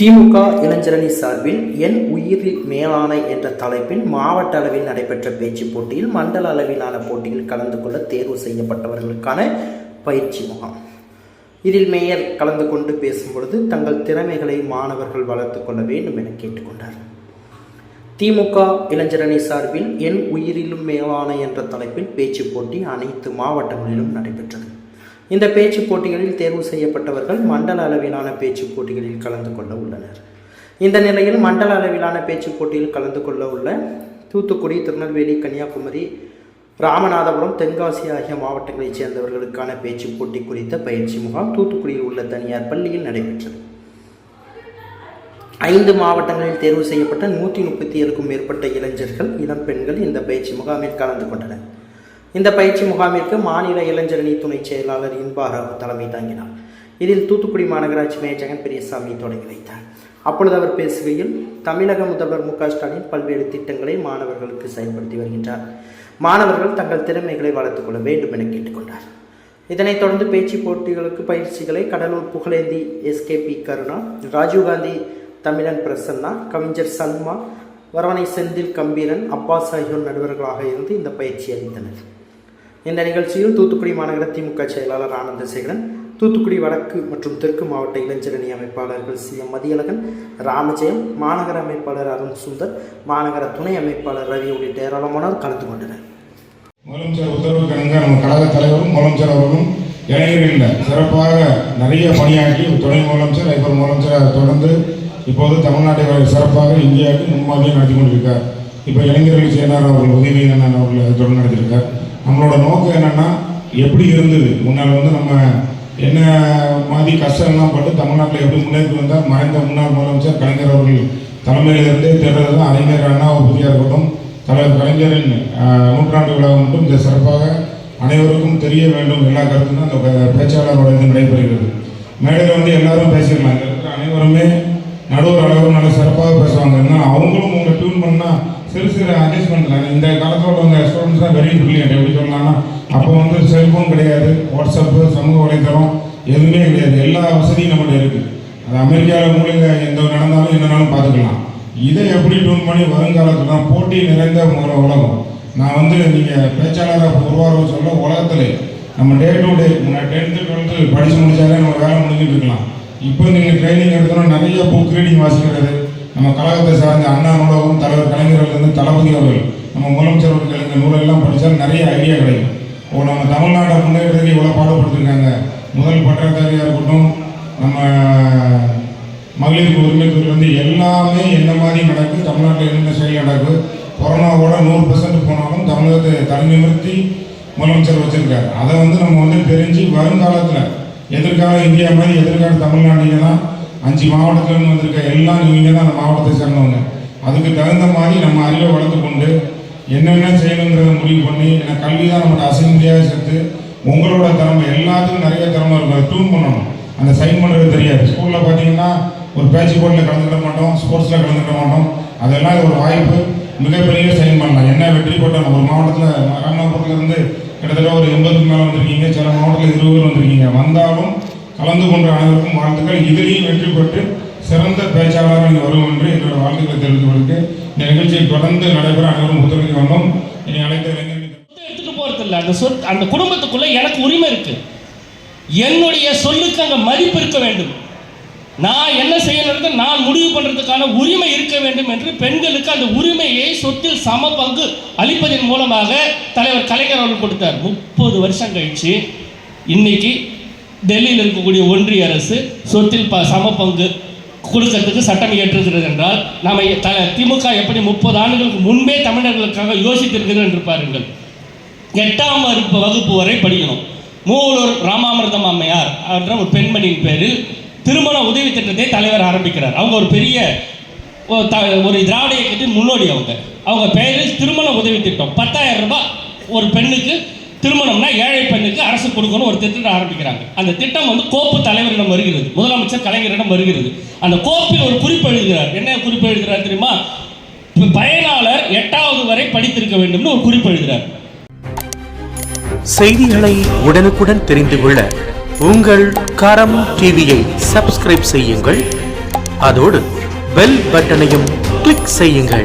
திமுக இளைஞரணி சார்பில் என் உயிரில் மேலான என்ற தலைப்பில் மாவட்ட அளவில் நடைபெற்ற பேச்சு போட்டியில் மண்டல அளவிலான போட்டியில் கலந்து கொள்ள தேர்வு செய்யப்பட்டவர்களுக்கான பயிற்சி முகாம். இதில் மேயர் கலந்து கொண்டு பேசும்பொழுது தங்கள் திறமைகளை மாணவர்கள் வளர்த்துக் கொள்ள வேண்டும் என கேட்டுக்கொண்டார். திமுக இளைஞரணி சார்பில் என் உயிரிலும் மேலான என்ற தலைப்பில் பேச்சு போட்டி அனைத்து மாவட்டங்களிலும் நடைபெற்றது. இந்த பேச்சுப் போட்டிகளில் தேர்வு செய்யப்பட்டவர்கள் மண்டல அளவிலான பேச்சுப் போட்டிகளில் கலந்து கொள்ள உள்ளனர். இந்த நிலையில் மண்டல அளவிலான பேச்சுப் போட்டியில் கலந்து கொள்ள உள்ள தூத்துக்குடி திருநெல்வேலி கன்னியாகுமரி ராமநாதபுரம் தென்காசி ஆகிய மாவட்டங்களைச் சேர்ந்தவர்களுக்கான பேச்சுப் போட்டி குறித்த பயிற்சி முகாம் தூத்துக்குடியில் உள்ள தனியார் பள்ளியில் நடைபெற்றது. ஐந்து மாவட்டங்களில் தேர்வு செய்யப்பட்ட நூற்றி முப்பத்தி ஏழுக்கும் மேற்பட்ட இளைஞர்கள் இளம் பெண்கள் இந்த பயிற்சி முகாமில் கலந்து கொண்டனர். இந்த பயிற்சி முகாமிற்கு மாநில இளைஞரணி துணை செயலாளர் இன்பாராவ் தலைமை தாங்கினார். இதில் தூத்துக்குடி மாநகராட்சி மேயர் ஜெகன் பெரியசாமி தொடங்கி வைத்தார். அப்பொழுது அவர் பேசுகையில் தமிழக முதல்வர் மு ஸ்டாலின் பல்வேறு திட்டங்களை மாணவர்களுக்கு செயல்படுத்தி வருகின்றார். மாணவர்கள் தங்கள் திறமைகளை வளர்த்துக் கொள்ள வேண்டும் என கேட்டுக்கொண்டார். இதனைத் தொடர்ந்து பேச்சு போட்டிகளுக்கு பயிற்சிகளை கடலூர் புகழேந்தி எஸ்கேபி கருணா ராஜீவ்காந்தி தமிழன் பிரசன்னா கவிஞர் சல்மா வரவணை செந்தில் கம்பீரன் அப்பாஸ் ஆகியோர் நடுவர்களாக இருந்து இந்த பயிற்சி அளித்தனர். இந்த நிகழ்ச்சியில் தூத்துக்குடி மாநகர திமுக செயலாளர் ஆனந்தசேகரன் தூத்துக்குடி வடக்கு மற்றும் தெற்கு மாவட்ட இளைஞரணி அமைப்பாளர்கள் சி. எம். மதியழகன் ராமஜெயம் மாநகர அமைப்பாளர் அருண் சுந்தர் மாநகர துணை அமைப்பாளர் ரவி உள்ளிட்ட ஏராளமானோர் கலந்து கொண்டனர். முதலமைச்சர் உத்தரவுக்கு நம்ம கழக தலைவரும் முதலமைச்சர் அவர்களும் இளைஞர்களில் சிறப்பாக நிறைய பணியாற்றி துணை முதலமைச்சர் இப்போ முதலமைச்சர் தொடர்ந்து இப்போது தமிழ்நாட்டை சிறப்பாக இந்தியாவுக்கு முன்மாதிரியை நடத்தி கொண்டிருக்கார். இப்போ இளைஞர்கள் சேர்ந்தார் அவர்கள் என்னென்ன அவர்கள் தொடர்ந்து நடத்திருக்கார் நம்மளோட நோக்கம் என்னென்னா எப்படி இருந்தது? முன்னால் வந்து நம்ம என்ன மாதிரி கஷ்டம்லாம் பட்டு தமிழ்நாட்டில் எப்படி முன்னேறி வந்தால் மறைந்த முன்னாள் முதலமைச்சர் கலைஞர் அவர்கள் தலைமையிலிருந்தே தேர்தல் தான் அறிஞர் அண்ணா உறுதியாக இருக்கட்டும் தலைவர் கலைஞரின் நூற்றாண்டு விழா மட்டும் இந்த சிறப்பாக அனைவருக்கும் தெரிய வேண்டும். எல்லா கருத்தும் தான் அந்த பேச்சாளரோட இது நடைபெறுகிறது. மேடையில் வந்து எல்லாரும் பேசிடலாம். இங்கே இருக்கிற அனைவருமே நடுவர் அளவு நல்ல சிறப்பாக பேசுவாங்க. என்ன அவங்களும் உங்களை டியூன் பண்ணால் சிறு சிறு அட்ஜஸ்ட்மெண்ட்ல இந்த காலத்தில் உள்ளவங்க ஸ்டூடெண்ட்ஸ் தான் வெரி பிரில்லியன்ட் எப்படி சொல்லலாம்னா அப்போ வந்து செல்ஃபோன் கிடையாது வாட்ஸ்அப்பு சமூக வலைத்தளம் எதுவுமே கிடையாது. எல்லா வசதியும் நம்மகிட்ட இருக்குது அது அமெரிக்காவில் மூலிகை எந்த நடந்தாலும் என்னனாலும் பார்த்துக்கலாம். இதை எப்படி டூன் பண்ணி வருங்காலத்தில் தான் போட்டி நிறைந்த உல- உலகம். நான் வந்து நீங்கள் பேச்சாளராக உருவாரம் சொல்ல உலகத்தில் நம்ம day to day tenth twelfth படித்து முடித்தாலே நம்ம வேலை முடிஞ்சுட்டு இருக்கலாம். இப்போ நீங்கள் ட்ரைனிங் எடுத்தோன்னா நிறைய புக் ரீடிங் வாசிக்கிறது நம்ம கழகத்தை சார்ந்த அண்ணா நூலகம் தலைவர் கலைஞர்கள்லேருந்து தளபதி அவர்கள் நம்ம முதலமைச்சர் அவர்கள் நூலெல்லாம் படித்தால் நிறைய ஐடியா கிடைக்கும். இப்போ நம்ம தமிழ்நாட்டை முன்னேற்றத்துக்கு இவ்வளோ பாடுபடுத்திருக்காங்க முதல் பட்டதாரியாக இருக்கட்டும் நம்ம மகளிருக்கு உரிமைத்துறையிலேருந்து வந்து எல்லாமே என்ன மாதிரி நடக்குது தமிழ்நாட்டில் என்னென்ன செயல் நடக்குது கொரோனாவோட நூறு பர்சன்ட் போனாலும் தமிழகத்தை தனி நிமிர்த்தி முதலமைச்சர் வச்சுருக்காரு. அதை வந்து நம்ம வந்து தெரிஞ்சு வருங்காலத்தில் எதிர்கால இந்தியா மாதிரி எதிர்கால தமிழ்நாட்டில் தான் அஞ்சு மாவட்டத்திலிருந்து வந்திருக்க எல்லாம் நீங்கள் தான் அந்த மாவட்டத்தை சேர்ந்தவங்க. அதுக்கு தகுந்த மாதிரி நம்ம அறிவை வளர்த்து கொண்டு என்னென்ன செய்யணுங்கிறத முடிவு பண்ணி ஏன்னா கல்வி தான் நம்மளோட அசைந்தியாக சேர்த்து உங்களோட திறமை எல்லாத்துக்கும் நிறைய திறமை இருக்கும். அதை டியூன் பண்ணணும். அந்த சைன் பண்ணுறது தெரியாது. ஸ்கூலில் பார்த்தீங்கன்னா ஒரு பேச்சு போர்டில் கலந்துக்கிட மாட்டோம் ஸ்போர்ட்ஸில் கலந்துக்கிட மாட்டோம். அதெல்லாம் ஒரு வாய்ப்பு. மிகப்பெரிய சைன் பண்ணலாம். என்ன வெற்றி போட்டோம் ஒரு மாவட்டத்தில் ராமநாதபுரத்துலேருந்து கிட்டத்தட்ட ஒரு எண்பதுக்கு மேலே வந்திருக்கீங்க. சில மாவட்டத்தில் இருபது பேர் வந்திருக்கீங்க. வந்தாலும் கலந்து கொண்ட அனைவருக்கும் வாழ்த்துக்கள். இதிலையும் வெற்றி பெற்று சிறந்த பேச்சாளராக வரும் என்று என்னோட வாழ்த்துக்களை தெரிவித்து கொடுத்து இந்த நிகழ்ச்சியை தொடர்ந்து நடைபெற அனைவரும் ஒத்துழைக்க வேண்டும். இனி அனைத்து எடுத்துட்டு போறது இல்லை. அந்த சொத் அந்த குடும்பத்துக்குள்ள எனக்கு உரிமை இருக்கு. என்னுடைய சொல்லுக்கு அங்க மதிப்பு இருக்க வேண்டும். நான் என்ன செய்யணுன்றது நான் முடிவு பண்ணுறதுக்கான உரிமை இருக்க வேண்டும் என்று பெண்களுக்கு அந்த உரிமையை சொத்தில் சம பங்கு அளிப்பதன் மூலமாக தலைவர் கலைஞர் அவர்கள் கொடுத்தார். முப்பது வருஷம் கழிச்சு இன்னைக்கு டெல்லியில் இருக்கக்கூடிய ஒன்றிய அரசு சொத்தில் ப சம பங்கு கொடுக்கறதுக்கு சட்டம் இயற்றுகிறது என்றால் நாம் த திமுக எப்படி முப்பது ஆண்டுகளுக்கு முன்பே தமிழர்களுக்காக யோசித்திருக்கிறது என்று பாருங்கள். எட்டாம் வகுப்பு வகுப்பு வரை படிக்கணும். மூவலூர் ராமாமிர்தம் அம்மையார் என்ற ஒரு பெண்மணியின் பேரில் திருமண உதவி திட்டத்தை தலைவர் ஆரம்பிக்கிறார். அவங்க ஒரு பெரிய த- ஒரு திராவிட இயக்கத்தின் முன்னோடி அவங்க. அவங்க பெயரில் திருமண உதவி திட்டம் பத்தாயிரம் ரூபாய் ஒரு பெண்ணுக்கு திருமணம்னா ஏழை பெண்ணுக்கு அரசு கொடுக்கணும் ஒரு திட்டத்தை ஆரம்பிக்கிறாங்க. அந்த திட்டம் வந்து கோப்பு தலைவரிடம் வருகிறது. முதலமைச்சர் கலைஞரிடம் வருகிறது. அந்த கோப்பில் ஒரு குறிப்பு எழுதுகிறார். என்ன குறிப்பு எழுதுகிறார் தெரியுமா? பயனாளர் எட்டாவது வரை படித்திருக்க வேண்டும்னு ஒரு குறிப்பு எழுதுகிறார். செய்திகளை உடனுக்குடன் தெரிந்து கொள்ள உங்கள் கரம் டிவியை சப்ஸ்கிரைப் செய்யுங்கள். அதோடு பெல் பட்டனையும் கிளிக் செய்யுங்கள்.